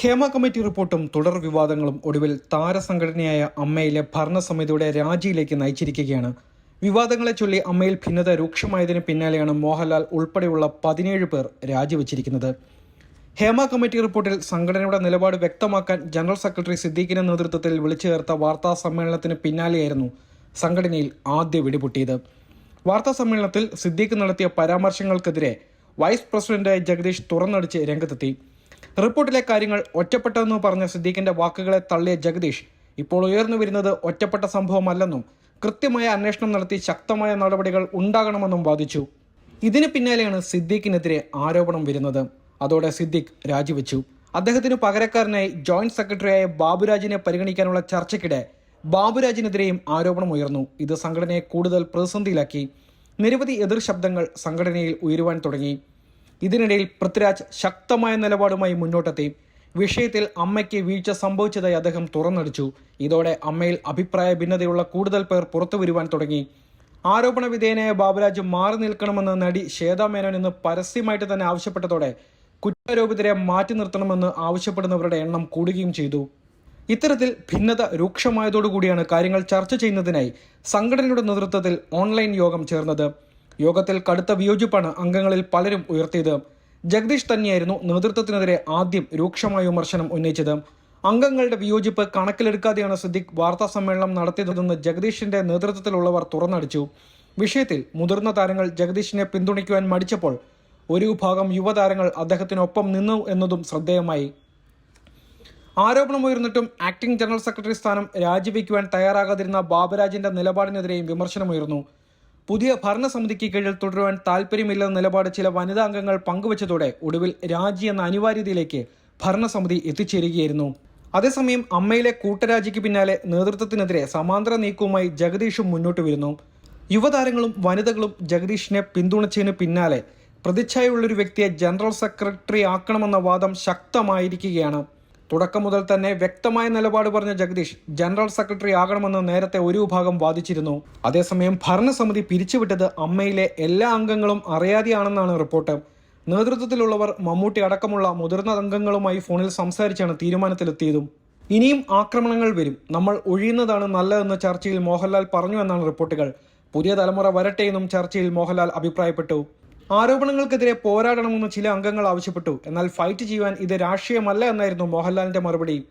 Hema committee റിപ്പോർട്ടും തുടർ വിവാദങ്ങളും ഒടുവിൽ താരസംഘടനയായ അമ്മയിലെ ഭരണസമിതിയുടെ രാജിയിലേക്ക് നയിച്ചിരിക്കുകയാണ്. വിവാദങ്ങളെ ചൊല്ലി അമ്മയിൽ ഭിന്നത രൂക്ഷമായതിന് പിന്നാലെയാണ് മോഹൻലാൽ ഉൾപ്പെടെയുള്ള പതിനേഴ് പേർ രാജിവച്ചിരിക്കുന്നത്. ഹേമ കമ്മിറ്റി റിപ്പോർട്ടിൽ സംഘടനയുടെ നിലപാട് വ്യക്തമാക്കാൻ ജനറൽ സെക്രട്ടറി സിദ്ദീഖിന്റെ നേതൃത്വത്തിൽ വിളിച്ചു ചേർത്ത വാർത്താ സമ്മേളനത്തിന് പിന്നാലെയായിരുന്നു സംഘടനയിൽ ആദ്യ വെടിപൊട്ടിയത്. വാർത്താ സമ്മേളനത്തിൽ സിദ്ദീഖ് നടത്തിയ പരാമർശങ്ങൾക്കെതിരെ വൈസ് പ്രസിഡന്റ് ജഗദീഷ് തുറന്നടിച്ച് രംഗത്തെത്തി. റിപ്പോർട്ടിലെ കാര്യങ്ങൾ ഒറ്റപ്പെട്ടതെന്ന് പറഞ്ഞ സിദ്ദീഖിന്റെ വാക്കുകളെ തള്ളിയ ജഗദീഷ് ഇപ്പോൾ ഉയർന്നു വരുന്നത് ഒറ്റപ്പെട്ട സംഭവമല്ലെന്നും കൃത്യമായ അന്വേഷണം നടത്തി ശക്തമായ നടപടികൾ ഉണ്ടാകണമെന്നും വാദിച്ചു. ഇതിന് പിന്നാലെയാണ് സിദ്ദീഖിനെതിരെ ആരോപണം വരുന്നത്. അതോടെ സിദ്ദീഖ് രാജിവെച്ചു. അദ്ദേഹത്തിന് പകരക്കാരനായി ജോയിന്റ് സെക്രട്ടറിയായ ബാബുരാജിനെ പരിഗണിക്കാനുള്ള ചർച്ചയ്ക്കിടെ ബാബുരാജിനെതിരെയും ആരോപണം ഉയർന്നു. ഇത് സംഘടനയെ കൂടുതൽ പ്രതിസന്ധിയിലാക്കി. നിരവധി എതിർ ശബ്ദങ്ങൾ സംഘടനയിൽ ഉയരുവാൻ തുടങ്ങി. ഇതിനിടയിൽ പൃഥ്വിരാജ് ശക്തമായ നിലപാടുമായി മുന്നോട്ടെത്തി. വിഷയത്തിൽ അമ്മയ്ക്ക് വീഴ്ച സംഭവിച്ചതായി അദ്ദേഹം തുറന്നടിച്ചു. ഇതോടെ അമ്മയിൽ അഭിപ്രായ ഭിന്നതയുള്ള കൂടുതൽ പേർ പുറത്തു വരുവാൻ തുടങ്ങി. ആരോപണ വിധേയനായ ബാബുരാജ് മാറി നിൽക്കണമെന്ന് നടി ശ്വേതാ മേനോൻ ഇന്ന് പരസ്യമായിട്ട് തന്നെ ആവശ്യപ്പെട്ടതോടെ കുറ്റാരോപിതരെ മാറ്റി നിർത്തണമെന്ന് ആവശ്യപ്പെടുന്നവരുടെ എണ്ണം കൂടുകയും ചെയ്തു. ഇത്തരത്തിൽ ഭിന്നത രൂക്ഷമായതോടുകൂടിയാണ് കാര്യങ്ങൾ ചർച്ച ചെയ്യുന്നതിനായി സംഘടനയുടെ നേതൃത്വത്തിൽ ഓൺലൈൻ യോഗം ചേർന്നത്. യോഗത്തിൽ കടുത്ത വിയോജിപ്പാണ് അംഗങ്ങളിൽ പലരും ഉയർത്തിയത്. ജഗദീഷ് തന്നെയായിരുന്നു നേതൃത്വത്തിനെതിരെ ആദ്യം രൂക്ഷമായ വിമർശനം ഉന്നയിച്ചത്. അംഗങ്ങളുടെ വിയോജിപ്പ് കണക്കിലെടുക്കാതെയാണ് സിദ്ദിഖ് വാർത്താ സമ്മേളനം നടത്തിയതെന്ന് ജഗദീഷിന്റെ നേതൃത്വത്തിലുള്ളവർ തുറന്നടിച്ചു. വിഷയത്തിൽ മുതിർന്ന താരങ്ങൾ ജഗദീഷിനെ പിന്തുണയ്ക്കുവാൻ മടിച്ചപ്പോൾ ഒരു വിഭാഗം യുവതാരങ്ങൾ അദ്ദേഹത്തിനൊപ്പം നിന്നു എന്നതും ശ്രദ്ധേയമായി. ആരോപണമുയർന്നിട്ടും ആക്ടിംഗ് ജനറൽ സെക്രട്ടറി സ്ഥാനം രാജിവെക്കുവാൻ തയ്യാറാകാതിരുന്ന ബാബുരാജിന്റെ നിലപാടിനെതിരെയും വിമർശനമുയർന്നു. പുതിയ ഭരണസമിതിക്ക് കീഴിൽ തുടരുവാൻ താൽപ്പര്യമില്ലെന്ന നിലപാട് ചില വനിതാ അംഗങ്ങൾ പങ്കുവച്ചതോടെ ഒടുവിൽ രാജി എന്ന അനിവാര്യതയിലേക്ക് ഭരണസമിതി എത്തിച്ചേരുകയായിരുന്നു. അതേസമയം അമ്മയിലെ കൂട്ടരാജിക്ക് പിന്നാലെ നേതൃത്വത്തിനെതിരെ സമാന്തര നീക്കവുമായി ജഗദീഷും മുന്നോട്ട് വരുന്നു. യുവതാരങ്ങളും വനിതകളും ജഗദീഷിനെ പിന്തുണച്ചതിന് പിന്നാലെ പ്രതിച്ഛായുള്ളൊരു വ്യക്തിയെ ജനറൽ സെക്രട്ടറി ആക്കണമെന്ന വാദം ശക്തമായിരിക്കുകയാണ്. തുടക്കം മുതൽ തന്നെ വ്യക്തമായ നിലപാട് പറഞ്ഞ ജഗദീഷ് ജനറൽ സെക്രട്ടറി ആകണമെന്ന് നേരത്തെ ഒരു വിഭാഗം വാദിച്ചിരുന്നു. അതേസമയം ഭരണസമിതി പിരിച്ചുവിട്ടത് അമ്മയിലെ എല്ലാ അംഗങ്ങളും അറിയാതെയാണെന്നാണ് റിപ്പോർട്ട്. നേതൃത്വത്തിലുള്ളവർ മമ്മൂട്ടി അടക്കമുള്ള മുതിർന്ന അംഗങ്ങളുമായി ഫോണിൽ സംസാരിച്ചാണ് തീരുമാനത്തിലെത്തിയതും. ഇനിയും ആക്രമണങ്ങൾ വരും. നമ്മൾ ഒഴിയുന്നതാണ് നല്ലതെന്ന് ചർച്ചയിൽ മോഹൻലാൽ പറഞ്ഞു എന്നാണ് റിപ്പോർട്ടുകൾ. പുതിയ തലമുറ വരട്ടെ എന്നും ചർച്ചയിൽ മോഹൻലാൽ അഭിപ്രായപ്പെട്ടു. ആരോപണങ്ങൾക്കെതിരെ പോരാടണമെന്ന് ചില അംഗങ്ങൾ ആവശ്യപ്പെട്ടു. എന്നാൽ ഫൈറ്റ് ചെയ്യുവാൻ ഇത് രാഷ്ട്രീയമല്ല എന്നായിരുന്നു മോഹൻലാലിന്റെ മറുപടി.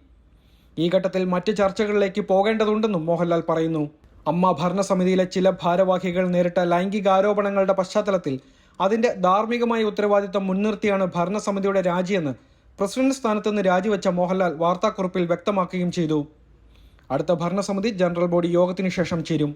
ഈ ഘട്ടത്തിൽ മറ്റ് ചർച്ചകളിലേക്ക് പോകേണ്ടതുണ്ടെന്നും മോഹൻലാൽ പറയുന്നു. അമ്മ ഭരണസമിതിയിലെ ചില ഭാരവാഹികൾ നേരിട്ട ലൈംഗിക ആരോപണങ്ങളുടെ പശ്ചാത്തലത്തിൽ അതിന്റെ ധാർമ്മികമായ ഉത്തരവാദിത്തം മുൻനിർത്തിയാണ് ഭരണസമിതിയുടെ രാജിയെന്ന് പ്രസിഡന്റ് സ്ഥാനത്ത് നിന്ന് രാജിവെച്ച മോഹൻലാൽ വാർത്താക്കുറിപ്പിൽ വ്യക്തമാക്കുകയും ചെയ്തു. അടുത്ത ഭരണസമിതി ജനറൽ ബോഡി യോഗത്തിനു ശേഷം ചേരും.